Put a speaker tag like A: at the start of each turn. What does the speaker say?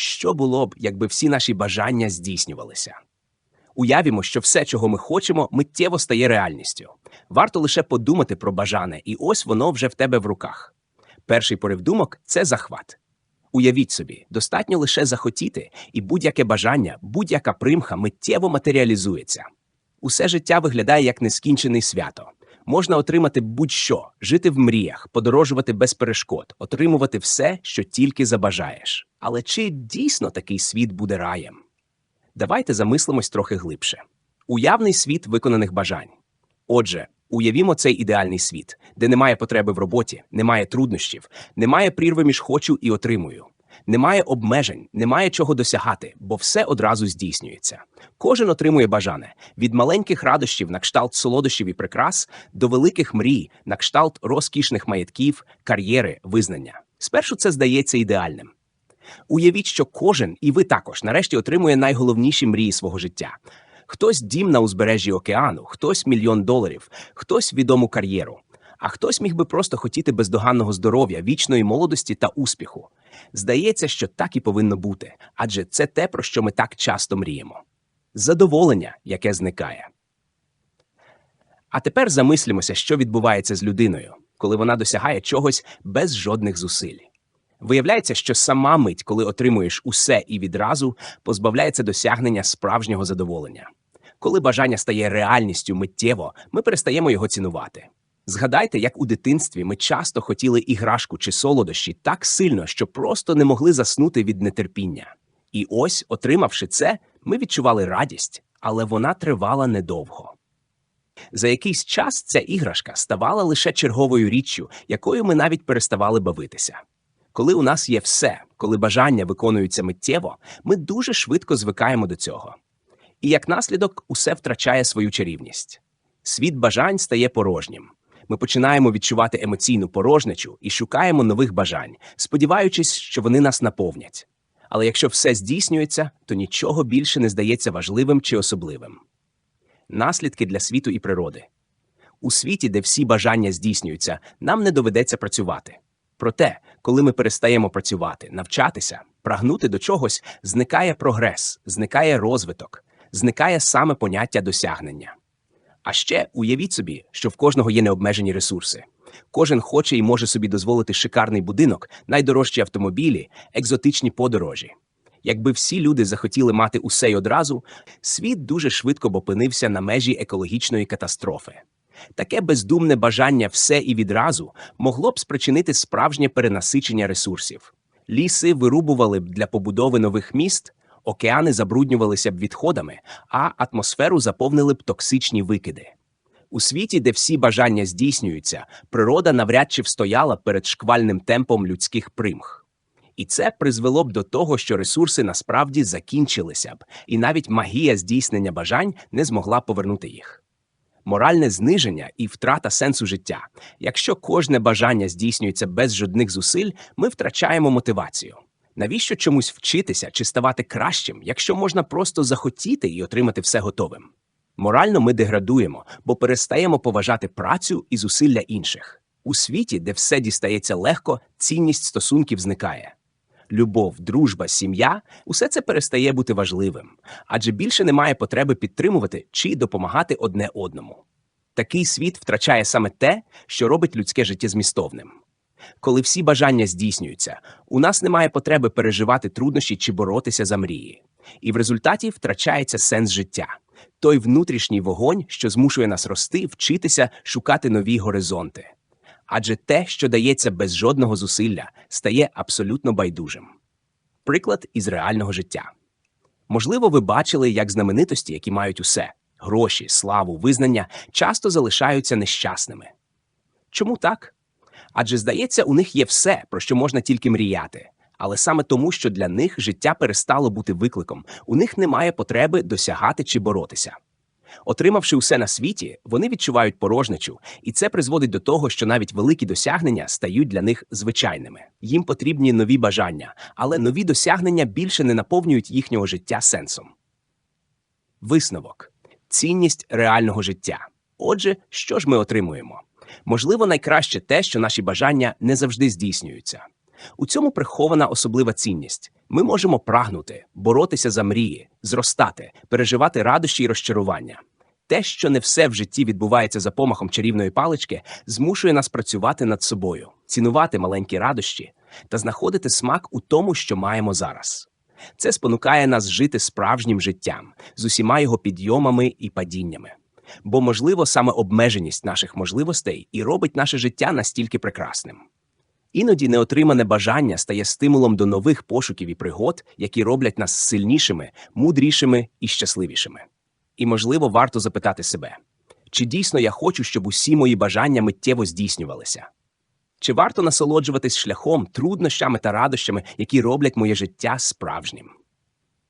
A: що було б, якби всі наші бажання здійснювалися. Уявімо, що все, чого ми хочемо, миттєво стає реальністю. Варто лише подумати про бажане, і ось воно вже в тебе в руках. Перший порив думок це захват. Уявіть собі, достатньо лише захотіти, і будь-яке бажання, будь-яка примха миттєво матеріалізується. Усе життя виглядає як нескінчений свято. Можна отримати будь-що, жити в мріях, подорожувати без перешкод, отримувати все, що тільки забажаєш. Але чи дійсно такий світ буде раєм? Давайте замислимось трохи глибше. Уявний світ виконаних бажань. Отже, уявімо цей ідеальний світ, де немає потреби в роботі, немає труднощів, немає прірви між хочу і отримую, немає обмежень, немає чого досягати, бо все одразу здійснюється. Кожен отримує бажане від маленьких радощів на кшталт солодощів і прикрас до великих мрій на кшталт розкішних маєтків, кар'єри, визнання. Спершу це здається ідеальним. Уявіть, що кожен, і ви також, нарешті отримує найголовніші мрії свого життя. Хтось дім на узбережжі океану, хтось мільйон доларів, хтось відому кар'єру, а хтось міг би просто хотіти бездоганного здоров'я, вічної молодості та успіху. Здається, що так і повинно бути, адже це те, про що ми так часто мріємо. Задоволення, яке зникає. А тепер замислімося, що відбувається з людиною, коли вона досягає чогось без жодних зусиль. Виявляється, що сама мить, коли отримуєш усе і відразу, позбавляється досягнення справжнього задоволення. Коли бажання стає реальністю миттєво, ми перестаємо його цінувати. Згадайте, як у дитинстві ми часто хотіли іграшку чи солодощі так сильно, що просто не могли заснути від нетерпіння. І ось, отримавши це, ми відчували радість, але вона тривала недовго. За якийсь час ця іграшка ставала лише черговою річчю, якою ми навіть переставали бавитися. Коли у нас є все, коли бажання виконуються миттєво, ми дуже швидко звикаємо до цього. І як наслідок, усе втрачає свою чарівність. Світ бажань стає порожнім. Ми починаємо відчувати емоційну порожнечу і шукаємо нових бажань, сподіваючись, що вони нас наповнять. Але якщо все здійснюється, то нічого більше не здається важливим чи особливим. Наслідки для світу і природи. У світі, де всі бажання здійснюються, нам не доведеться працювати. Проте, коли ми перестаємо працювати, навчатися, прагнути до чогось, зникає прогрес, зникає розвиток, зникає саме поняття досягнення. А ще уявіть собі, що в кожного є необмежені ресурси. Кожен хоче і може собі дозволити шикарний будинок, найдорожчі автомобілі, екзотичні подорожі. Якби всі люди захотіли мати усе й одразу, світ дуже швидко б опинився на межі екологічної катастрофи. Таке бездумне бажання все і відразу могло б спричинити справжнє перенасичення ресурсів. Ліси вирубували б для побудови нових міст, океани забруднювалися б відходами, а атмосферу заповнили б токсичні викиди. У світі, де всі бажання здійснюються, природа навряд чи встояла перед шквальним темпом людських примх. І це призвело б до того, що ресурси насправді закінчилися б, і навіть магія здійснення бажань не змогла повернути їх. Моральне зниження і втрата сенсу життя. Якщо кожне бажання здійснюється без жодних зусиль, ми втрачаємо мотивацію. Навіщо чомусь вчитися чи ставати кращим, якщо можна просто захотіти і отримати все готовим? Морально ми деградуємо, бо перестаємо поважати працю і зусилля інших. У світі, де все дістається легко, цінність стосунків зникає. Любов, дружба, сім'я усе це перестає бути важливим, адже більше немає потреби підтримувати чи допомагати одне одному. Такий світ втрачає саме те, що робить людське життя змістовним. Коли всі бажання здійснюються, у нас немає потреби переживати труднощі чи боротися за мрії. І в результаті втрачається сенс життя той внутрішній вогонь, що змушує нас рости, вчитися, шукати нові горизонти. Адже те, що дається без жодного зусилля, стає абсолютно байдужим. Приклад із реального життя. Можливо, ви бачили, як знаменитості, які мають усе гроші, славу, визнання, часто залишаються нещасними. Чому так? Адже, здається, у них є все, про що можна тільки мріяти. Але саме тому, що для них життя перестало бути викликом, у них немає потреби досягати чи боротися. Отримавши усе на світі, вони відчувають порожнечу, і це призводить до того, що навіть великі досягнення стають для них звичайними. Їм потрібні нові бажання, але нові досягнення більше не наповнюють їхнього життя сенсом. Висновок цінність реального життя. Отже, що ж ми отримуємо? Можливо, найкраще те, що наші бажання не завжди здійснюються. У цьому прихована особлива цінність. Ми можемо прагнути, боротися за мрії, зростати, переживати радощі й розчарування. Те, що не все в житті відбувається за помахом чарівної палички, змушує нас працювати над собою, цінувати маленькі радощі та знаходити смак у тому, що маємо зараз. Це спонукає нас жити справжнім життям з усіма його підйомами і падіннями. Бо, можливо, саме обмеженість наших можливостей і робить наше життя настільки прекрасним. Іноді неотримане бажання стає стимулом до нових пошуків і пригод, які роблять нас сильнішими, мудрішими і щасливішими. І, можливо, варто запитати себе, чи дійсно я хочу, щоб усі мої бажання миттєво здійснювалися? Чи варто насолоджуватись шляхом, труднощами та радощами, які роблять моє життя справжнім?